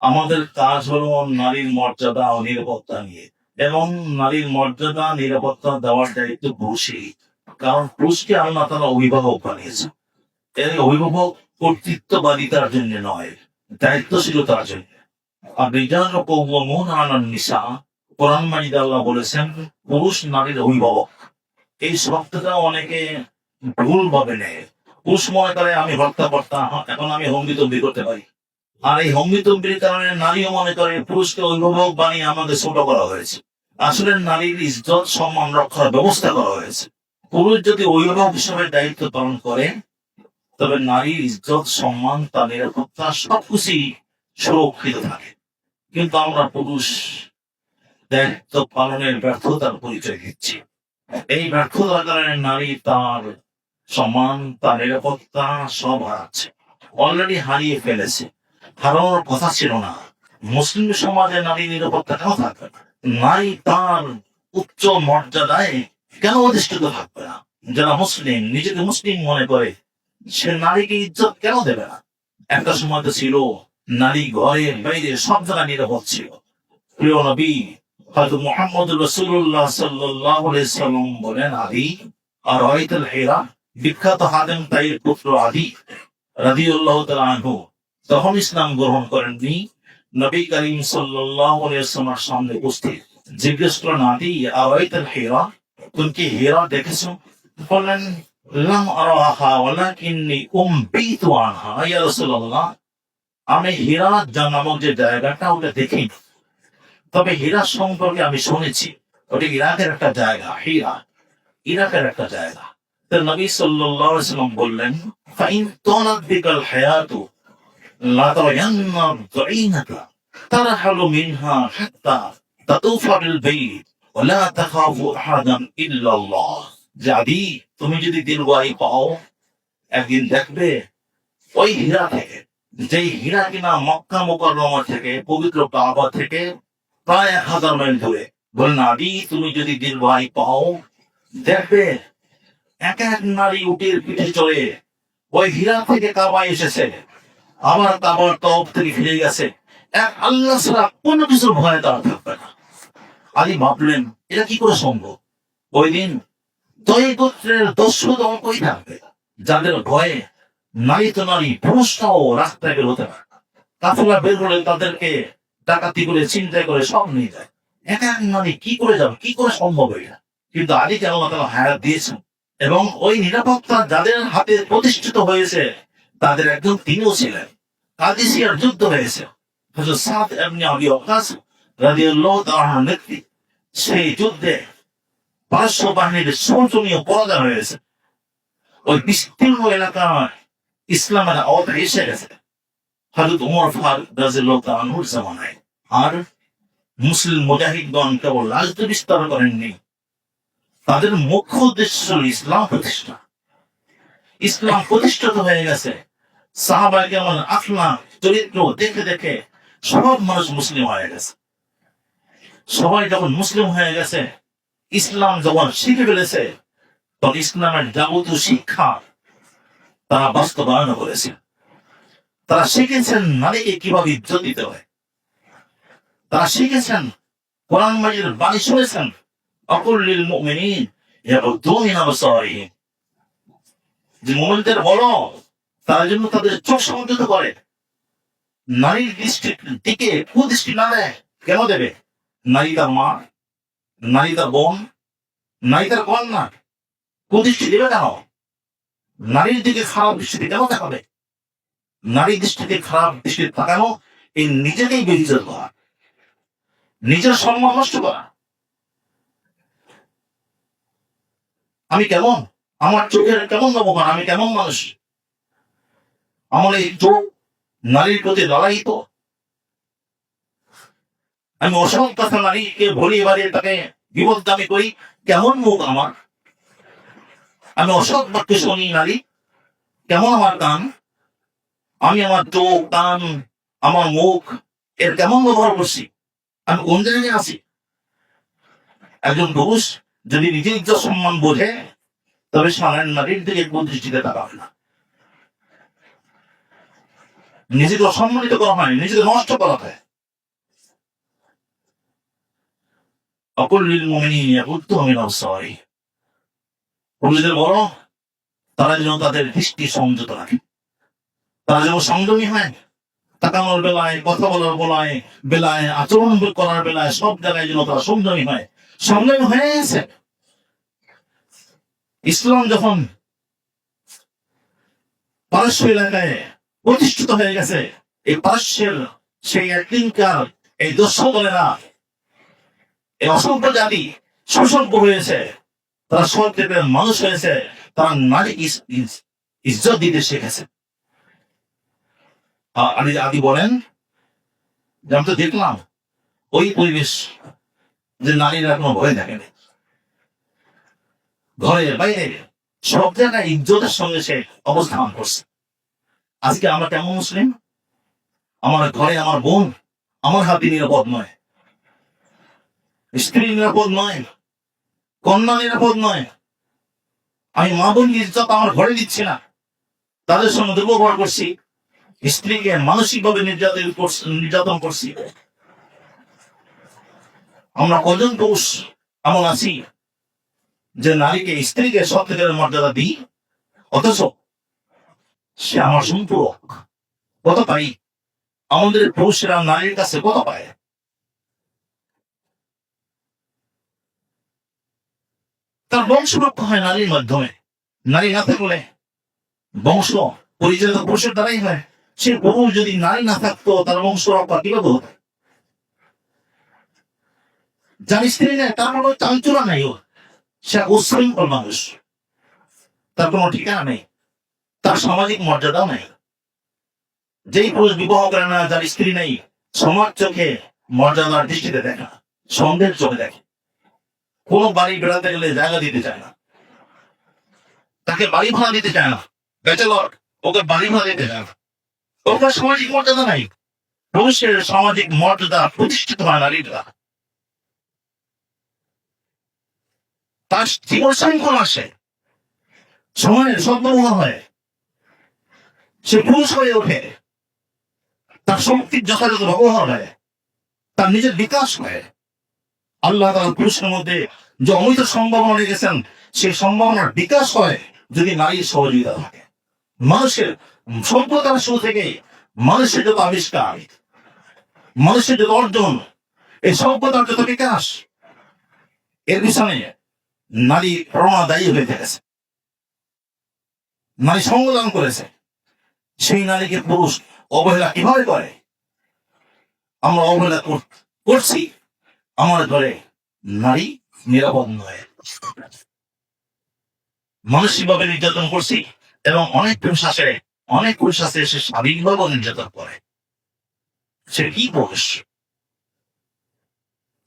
আমাদের কাজ হলো নারীর মর্যাদা ও নিরাপত্তা নিয়ে। এবং নারীর মর্যাদা, নিরাপত্তা দেওয়ার দায়িত্ব পুরুষেরই। কারণ পুরুষকে আল্লাহ তারা অভিভাবক বানিয়েছে। এই অভিভাবক কর্তৃত্ববাদিতার জন্য নয়, দায়িত্বশীলতার জন্য। আর রিজাল কৌমন আনান নিসা, কোরআন মাজিদ আল্লাহ বলেছেন, পুরুষ নারীর অভিভাবক। এই শব্দটা অনেকে ভুল ভাবে নেয়। পুরুষ মনে করে আমি ভর্তা ভর্তা এখন আমি হঙ্গি তম্বি করতে পারি। আর এই হঙ্গি তম্বির কারণে নারীও মনে করে পুরুষকে অভিভাবক বানিয়ে আমাদের ছোট করা হয়েছে। আসলে নারীর ইজ্জত, সম্মান রক্ষার ব্যবস্থা করা হয়েছে। পুরুষ যদি অভিভাবক হিসেবে দায়িত্ব পালন করে, তবে নারীর ইজ্জত, সম্মান, তার নিরাপত্তা সবকিছুই সুরক্ষিত থাকে। কিন্তু আমরা পুরুষ দায়িত্ব পালনের ব্যর্থতার পরিচয় দিচ্ছি। এই ব্যর্থতার কারণে নারী তার সম্মান, তার নিরাপত্তা সব হারাচ্ছে। অলরেডি হারিয়ে ফেলেছে। হারানোর কথা ছিল না। মুসলিম সমাজে নারী নিরাপত্তা কেন থাকবে না? নারী তার উচ্চ মর্যাদায় কেন অধিষ্ঠিত থাকবে না? যারা মুসলিম, নিজেকে মুসলিম মনে করে, সে নারীকে ইজ্জত কেন দেবে না? একটা সময় তো ছিল, নারী ঘরে বাইরে সব জায়গায় নিরাপদ ছিল। প্রিয় নবী হয়তো মোহাম্মদ রসুল্লাহ সাল্লাহ সাল্লাম বলেন, আদি, আর হেরা, বিখ্যাত হাদেম তাইর পুত্র আদি রাদিউল্লাহ আনহু তখন ইসলাম গ্রহণ করেননি। নবী করিম সাল্লামের সামনে উপস্থিত। জিজ্ঞেস করলেন, আদি আর হেরা? তুমি কি হেরা দেখেছ? বললেন আমি হীরা নামক যে জায়গাটা, ওটা দেখি তবে হীরা সম্পর্কে আমি শুনেছি। ওটা ইরাকের একটা জায়গা, হীরা। ইরাকের একটা জায়গা। তো নবী সাল্লাম বললেন লা তারায়ান্না দুইনাকা তারহালু মিনহা হাত্তা তাতুফা বিল বাইত ওয়া তাখাফু আহাদান ইল্লা আল্লাহ যদি তুমি যদি দীর্ঘায়ু পাও একদিন দেখবে ওই হীরা থেকে যেই হীরা কিনা মক্কা মোকাররমা থেকে পবিত্র কাবা থেকে প্রায় এক হাজার মাইল দূরে বললেন আদি তুমি যদি দীর্ঘায়ু পাও দেখবে এক এক নারী উটের পিঠে চড়ে ওই হীরা থেকে কাবা এসেছে আবার কাবার তপ থেকে ফিরে গেছে। এক আল্লাহ ছাড়া কোনো কিছুর ভয়ে তারা থাকবে না। আলী ভাবলেন, এটা কি করে সম্ভব? ওই দিন দই গোত্রের দস্যু দল কই থাকবে? যাদের ভয়ে নারী তো নারী, পুরুষটাও রাস্তায় বের হতে পারে কাফেলা বের হলে তাদেরকে ডাকাতি করে চিন্তা করে সব নিয়ে যায়। এক এক নারী কি করে যাবে? কি করে সম্ভব এটা? কিন্তু আলীকে আল্লাহ তালা হায়াত দিয়েছেন। এবং ওই নিরাপত্তা যাদের হাতে প্রতিষ্ঠিত হয়েছে তাদের একজন তিনিও ছিলেন। কাদিসিয়ার যুদ্ধ হয়েছে। হযরত সাদ ইবনে আবি ওয়াক্কাস রাদিয়াল্লাহু তাআলা নেত্রী সেই যুদ্ধে পার্শ্ব বাহিনীর শোচনীয় পরাজয় হয়েছে। ওই বিস্তীর্ণ ইসলামের এসে গেছে। হযরত উমর ফারুক রাদিয়াল্লাহু তাআলা আনহুর জামানায়। আর মুসলিম মুজাহিদগণ কেবল রাজত্ব বিস্তার করেননি, তাদের মুখ্য উদ্দেশ্য ইসলাম প্রতিষ্ঠা। ইসলাম প্রতিষ্ঠিত হয়ে গেছে সাহাবা কেমন আখলা চরিত্র দেখে দেখে সব মানুষ মুসলিম হয়ে গেছে। সবাই যখন মুসলিম হয়ে গেছে, ইসলাম যখন শিখে ফেলেছে, তখন ইসলামের যাবতীয় শিক্ষা তারা বাস্তবায়ন করেছে। তারা শিখেছেন নারীকে কীভাবে ইজ্জত দিতে হয়। তারা শিখেছেন কোরআন মাজির বাণী শুনেছেন, অকুল্লিল মুমিনিন ইয়াগুদ্দু মিন আবসারিহিম। যে মুমিনদের বলো তার জন্য তাদের চোখ সংযত করে। নারীর দৃষ্টির দিকে কুদৃষ্টি না দেয়, কেন দেবে? নারী তার মা, নারী তার বোন, নারী তার কন্যা কুদৃষ্টি দেবে কেন? নারীর দিকে খারাপ দৃষ্টিতে কেন দেখাবে নারী দৃষ্টিতে খারাপ দৃষ্টিতে তাকানো, এই নিজেকেই বেরিয়ে করা। নিজের সম্মান নষ্ট করা। আমি কেমন? আমার চোখের কেমন নবকান আমি কেমন মানুষ? এই চোখ নারীর প্রতি লড়াই তো আমি অসংখ্য নারীকে ভরিয়ে বাড়িয়ে তাকে বিপদ দামি করি, কেমন মুখ আমার? আমি অসৎ বাক্য শুনি নারী, কেমন আমার কান? আমি আমার চোখ, কান, আমার মুখ, এর কেমন ব্যবহার করছি? আমি কোন জায়গায় আছি? একজন পুরুষ যদি নিজের ইজ্জত সম্মান বোঝে, তবে সাধারণ নারীর দিকে দৃষ্টিতে তাকাবে না। নিজেকে অসম্মানিত করা হয়, নিজেকে নষ্ট করা হয়। তারা যেন তাদের দৃষ্টি সংযত রাখে। তারা যেন সংযমী হয়, তাকানোর বেলায়, কথা বলার বেলায় বেলায়, আচরণ করার বেলায় সব জায়গায় যেন তারা সংযমী হয় সংযমী হয়ে গেছে ইসলাম যখন পারস্য এলাকায় প্রতিষ্ঠিত হয়ে গেছে। এই পারস্যের সেই একদিনকার এই দস্যুদলেরা এই অসংখ্য জাতি সুসংখ্য হয়েছে তারা সত্যের মানুষ হয়েছে। তারা নারী ইজ্জত দিতে শিখেছে। আদি আদি বলেন, যে আমি তো দেখলাম, ওই পরিবেশ যে নারীরা কোনো ভয় থাকে না। ঘরে বাইরে সব জায়গায় ইজ্জতের সঙ্গে সে অবস্থান করছে। আজকে আমরা কেমন মুসলিম? আমার ঘরে আমার বোন, আমার হাতে নিরাপদ নয়। স্ত্রী নিরাপদ নয়। কন্যা নিরাপদ নয়। আমি মা বোন ইজ্জত আমার ঘরে দিচ্ছি না। তাদের সঙ্গে দুর্ব্যবহার করছি। স্ত্রীকে মানসিক ভাবে নির্যাতন নির্যাতন করছি। আমরা কজন পুরুষ এমন আছি যে নারীকে স্ত্রীকে সত্যিকারের মর্যাদা দিই? অথচ সে আমার সম্পূরক কত পাই? আমাদের পুরুষেরা নারীর কাছে কত পায়? তার বংশ হয় নারীর মাধ্যমে। নারী না থাকলে বংশ পরিচালিত পুরুষের দ্বারাই হয়। সে পুরুষ যদি নারী না থাকতো, তার বংশ রক্ষা কীভাবে হতো? যার স্ত্রী নেই, তার কোনো চাঞ্চুরা নাই ও। সে এক মানুষ। তার কোনো ঠিকানা নেই। তার সামাজিক মর্যাদাও নেই। যেই পুরুষ বিবাহ করে না, যার স্ত্রী নেই, সমাজ চোখে মর্যাদার দৃষ্টিতে দেখে না, সন্দেহের চোখে দেখে। কোনো বাড়ি বেড়াতে গেলে জায়গা দিতে চায় না। তাকে বাড়ি ভাড়া দিতে চায় না। ব্যাচেলর, ওকে বাড়ি ভাড়া দিতে চায় না। ওকে সামাজিক মর্যাদা নাই। পুরুষের সামাজিক মর্যাদা প্রতিষ্ঠিত হয় নারীরা। তার জীবন শৃঙ্খল আসে। সময়ের সদ্ব্যবহার হয়। সে পুরুষ হয়ে ওঠে। তার শক্তির যথাযথ ব্যবহার হয়। তার নিজের বিকাশ হয়। আল্লাহ তাআলা পুরুষের মধ্যে যে অমিত সম্ভাবনা রেখেছেন, সেই সম্ভাবনার বিকাশ হয় যদি নারীর সহযোগিতা থাকে। মানুষের সভ্যতার শুরু থেকে মানুষের যত আবিষ্কার, মানুষের যত অর্জন, এই সভ্যতার যত বিকাশ, এর পিছনে নারী প্রণা দায়ী হয়ে থেকেছে নারী সংগ্রাম করেছে। সেই নারীকে পুরুষ অবহেলা কীভাবে করে? আমরা অবহেলা কর- করছি আমার ঘরে নারী নিরাপদ নয়। মানসিকভাবে নির্যাতন করছি এবং অনেক পুরুষ আছে, অনেক পুরুষ আছে সে শারীরিকভাবে নির্যাতন করে। সে কি পুরুষ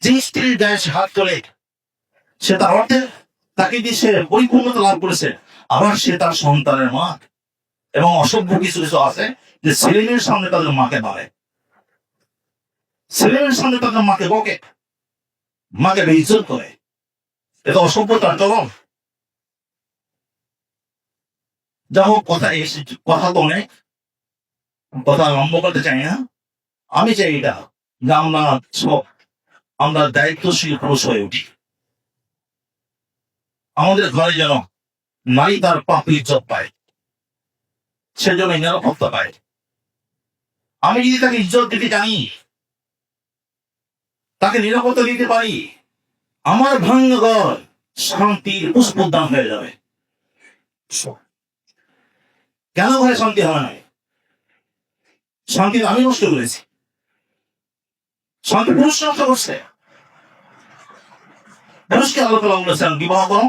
যে স্ত্রীর গায়ে সে হাত তোলে, সে তার অর্থে তাকে দিয়ে সে পরিপূর্ণতা লাভ করেছে, আবার সে তার সন্তানের মা এবং অসভ্য কিছু কিছু আছে যে ছেলেমেয়ের সামনে তাদের মাকে মারে ছেলেমেয়ের সামনে তাদের মাকে বকে। মাকে বেইজ্জত করে। এটা অসভ্যতার চরম যা হোক, কথা এসে, কথা তো অনেক। কথা লম্ব করতে চাই না। আমি চাই এটা, যে আমরা সব, আমরা দায়িত্বশীল পুরুষ হয়ে উঠি। আমাদের ঘরে যেন নারী তার পাপ ইজ্জত পায়। সেজন্য নিরাপত্তা পায় আমি যদি তাকে ইজ্জত দিতে জানি তাকে নিরাপত্তা দিতে পারি আমার ভাঙ্গ ঘর শান্তির পুষ্পোদ্যান হয়ে যাবে কেন ঘরে শান্তি হবে না শান্তি আমি নষ্ট করেছি শান্তি পুরুষ নষ্ট করছে পুরুষকে আল্লাহ বলেছেন বিবাহ করো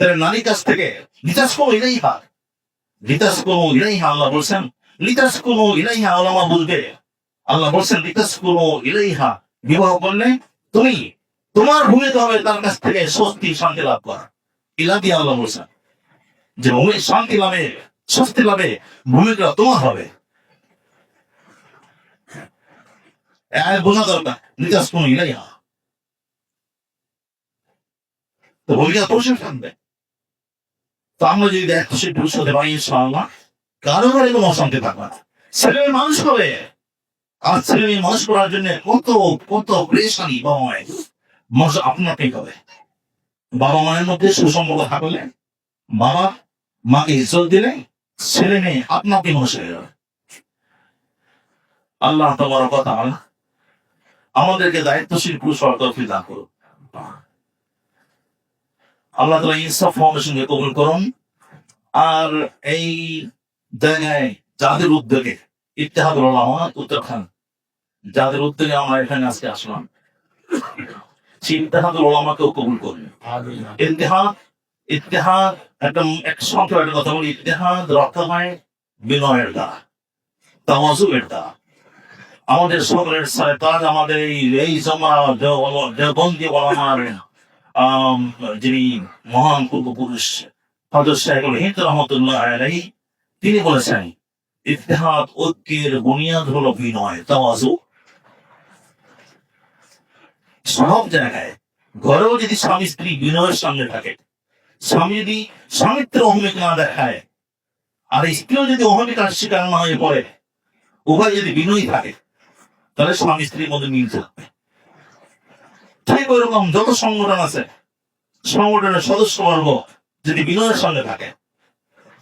তাহলে নারীর কাছ থেকে লিতাস করো এটাই হার লিতাস করো এটাই আল্লাহ বলছেন লিতাস করো এটাই আল্লামা বলবে আল্লাহ বলছেন লিতাস করো ইলাইহা। বিবাহ করলে তুমি তোমার ভূমিকা হবে তার কাছ থেকে স্বস্তি, শান্তি লাভ করা। ইলা দিয়ে আল্লাহ বলছেন, যে ভূমি শান্তি লাভে, স্বস্তি লাভে ভূমিকা তোমার হবে। এর বোঝা দরকার লিতাস করো ইলাইহা। তো ভূমিকা পুরুষের থাকবে তো আমরা যদি দায়িত্বশীল পুরুষ হতে পারি, ইনশাআল্লাহ, কারও ঘরে কোনো অশান্তি থাকবে না। ছেলে মানুষ হবে। আর ছেলে মেয়ে মানুষ করার জন্য কত কত পরেশানি বাবা মায়ের। মানুষ আপনাকেই হবে। বাবা মায়ের মধ্যে সুসম্পর্ক থাকলে, বাবা মাকে ইজ্জত দিলে ছেলে মেয়ে আপনাকে মানুষ হয়ে যাবে। আল্লাহ তোমার কথা আমাদেরকে দায়িত্বশীল পুরুষ তৌফিক দান করুন আল্লাহ তালা ইনসাফ ফাউন্ডেশনকে কবুল করুন। আর এই জায়গায় যাদের উদ্যোগে ইতিহাদ ওলামা উত্তরাখণ্ড যাদের উদ্যোগে আমরা এখানে আজকে আসলাম এক কথা আমাদের সকলের তাজ আমাদের এই জমা দেবন্দি ওলামার যিনি মহান পূর্বপুরুষ হজরত সাহেবুল হিন্দ রহমতুল্লাহ আলাই তিনি বলেছেন, ইতিহাদ ঐক্যের বুনিয়াদ হলো বিনয়, তাওয়াজু। সব জায়গায় ঘরেও যদি স্বামী স্ত্রী বিনয়ের সঙ্গে থাকে, স্বামী যদি স্বামিত্র অহমিক না দেখায়, আর স্ত্রীও যদি অহমিকার শিকার না হয়ে পড়ে, উভয় যদি বিনয়ী থাকে, তাহলে স্বামী স্ত্রীর মধ্যে মিল থাকবে। ঠিক ওইরকম যত সংগঠন আছে, সংগঠনের সদস্য বর্গ যদি বিনয়ের সঙ্গে থাকে,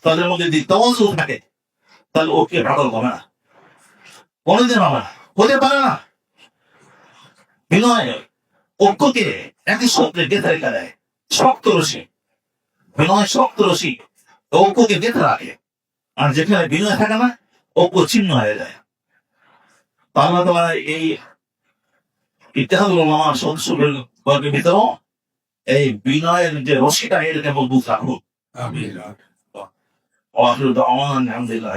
তাদের মধ্যে যদি তওয়াজু থাকে, তাহলে ওকে ভাটল হবে না। কোনোদিন হবে না, হতে পারে না। বিনয় ঐক্যকে একই সূত্রে গেঁথে রেখে দেয়, শক্ত রশি বিনয় শক্ত রশি ঐক্যকে গেঁথে রাখে। আর যেখানে বিনয় থাকে না, ঐক্য ছিন্ন হয়ে যায়। তাহলে তোমার এই আমার সদস্য বর্গের ভিতরেও এই বিনয়ের যে রশিটা এটাকে মজবুত রাখুক আমিন আলহামদুলিল্লাহ